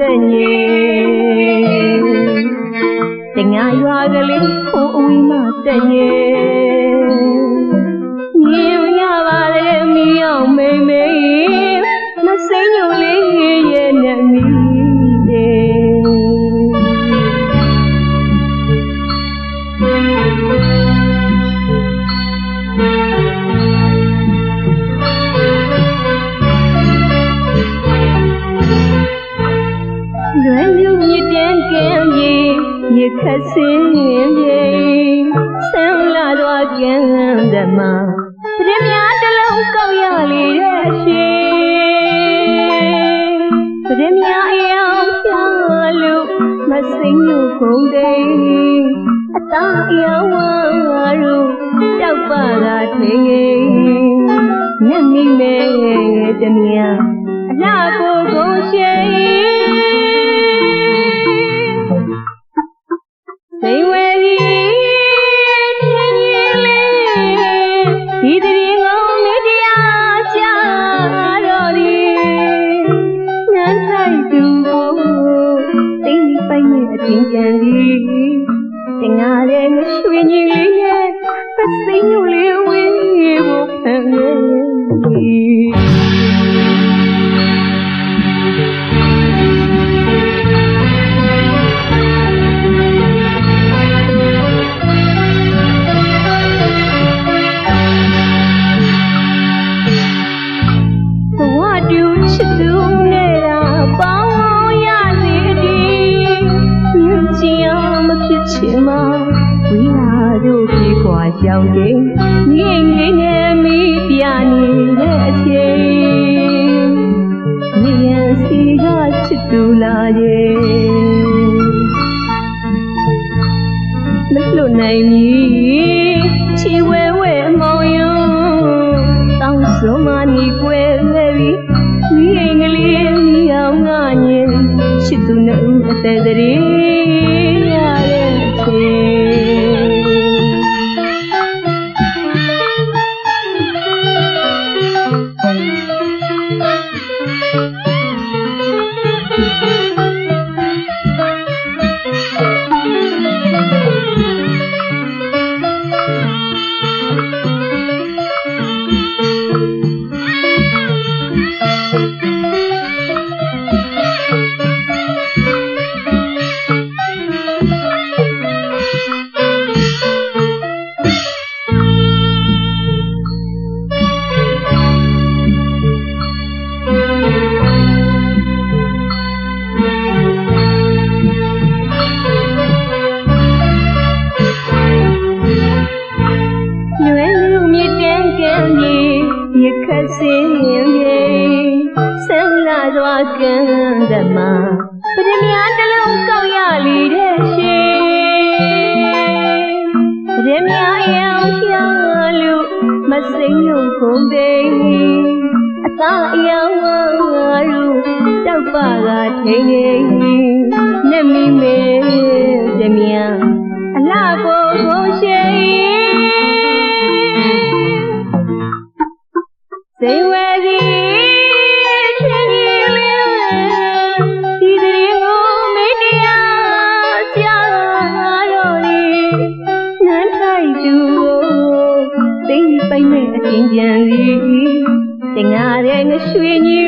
တဲ့ညေတငါရွာကလေးကိုအဝီမတဲ့ညေမြေ ခတ်စင်းပြေဆန်းလာတော့ကင်းဓမ္မပြင်းများတစ်လုံးကောက်ရလေရဲ့ရှင်ပြင်းများအယောင်ဖြာလို့မစိမ့်လို့ကုန်တယ်အသားအယောင်ဝါတို့တောက်ပါတာထင်ငယ်ညမိမဲတမယအလှကိုကိုရှိစိ ပစိမ့်ညိုလေးဝေးဖို့ဖန်ရဲ့ ပြေခွာရှောင်ခြင်းငိမ့်ငိမ့်နဲ့မိပြနေတဲ့အချိန်မြင်ရင်စီကချစ်သူလာရဲ့မလွတ်နိုင်မီချီဝဲဝဲအမောင်ယုံတောင်းဆိုမနီကွယ်နေပြီမိအိမ်ကလေးမိအောင်ငါညင်ချစ်သူနဲ့ဦးအသက်တရေ ခတ်စင်းပြေဆန်းလာသွားကမ်းဓမ္မပရမများတစ်လုံးကောက်ရလေတဲ့ရှင်ပရမများအယောင်ဖြာလို့မစိမ့်လို့ကုန်တယ်အသားအယောင်ဝါတို့တောက်ပါကထိန်နေနဲ့မိမေပြမြအလှကို တဲ့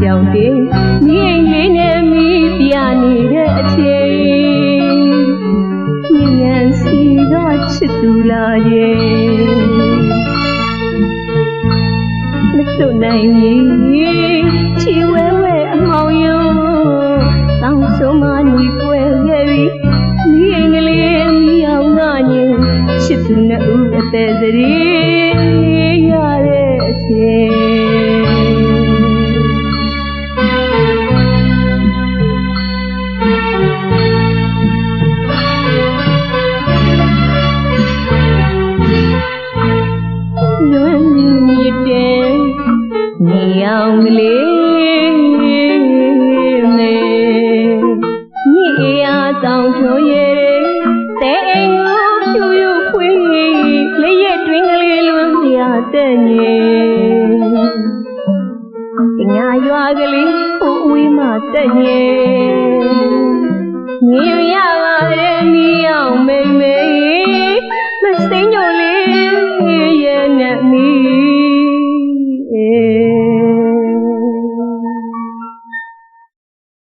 ပြေခွာရှောင်တယ်မြင်လေးနဲ့မိပြနေတဲ့အချိန်ညဉ့်စီတော့ချစ်သူလာရဲ့မစွနိုင်ဘူးချီ နေအောင်ကလေးမေညစ်ရာတောင်ချိုရဲတဲ့အိမ်ကိုဖြူဖြူခွေးလေးရဲ့တွင်ကလေးလွမ်းပြတဲ့ညညာရွာကလေးဟိုအဝေးမှတဲ့ညမြင်ရပါရဲ့မီးအောင်မိမ့်မိမ့်